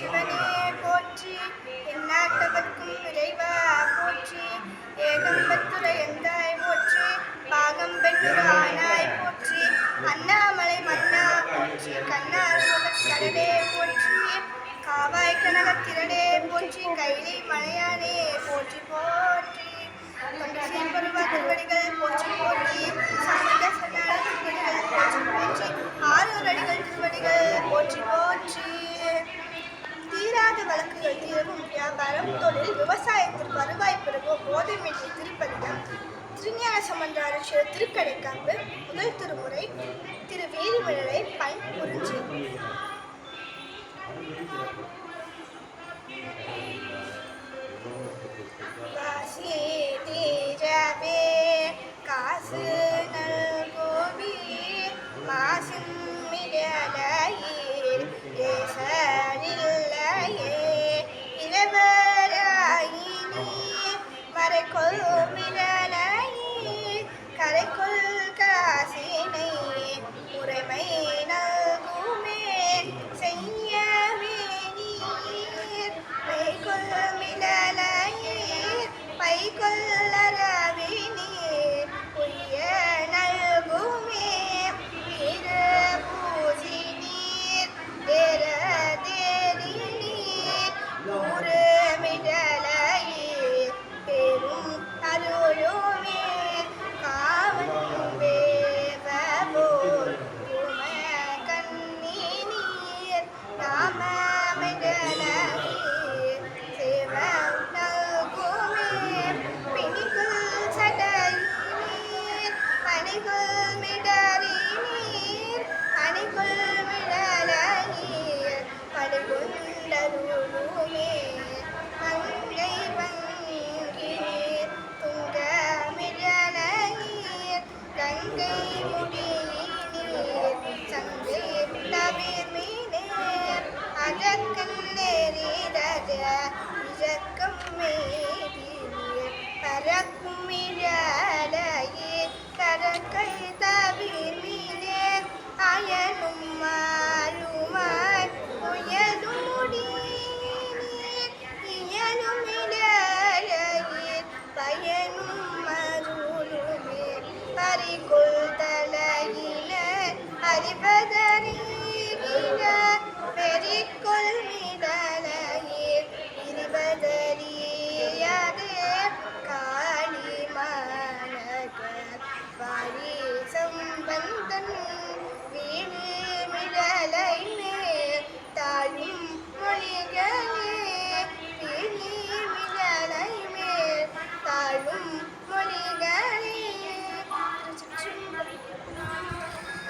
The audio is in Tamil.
சிவனே போற்றி எண்ணாட்டவர்க்கும் இறைவா போற்றி ஏகம்பத்துரை எந்தாய் போற்றி பாகம் பெற்று ஆனாய் போற்றி அண்ணாமலை மன்னா போற்றி கண்ணார் முதற் கடலே போற்றி காவாய் கனக கனகத்திரளே போற்றி கைலை மலையானே வழக்குகள் தீரவும் வியாபாரம் தொழில் விவசாயத்தில் வருவாய் பெறவும் போதைமின்றி திருப்பதிகம். திருஞான சம்பந்த திருக்கடைக்காம்பு முதல் திருமுறை திரு வேதிமலரை பண் குறிஞ்சி. வாசி தீரவே காசு நல்கோவி மாசின் மிடலையீர் بدني بنا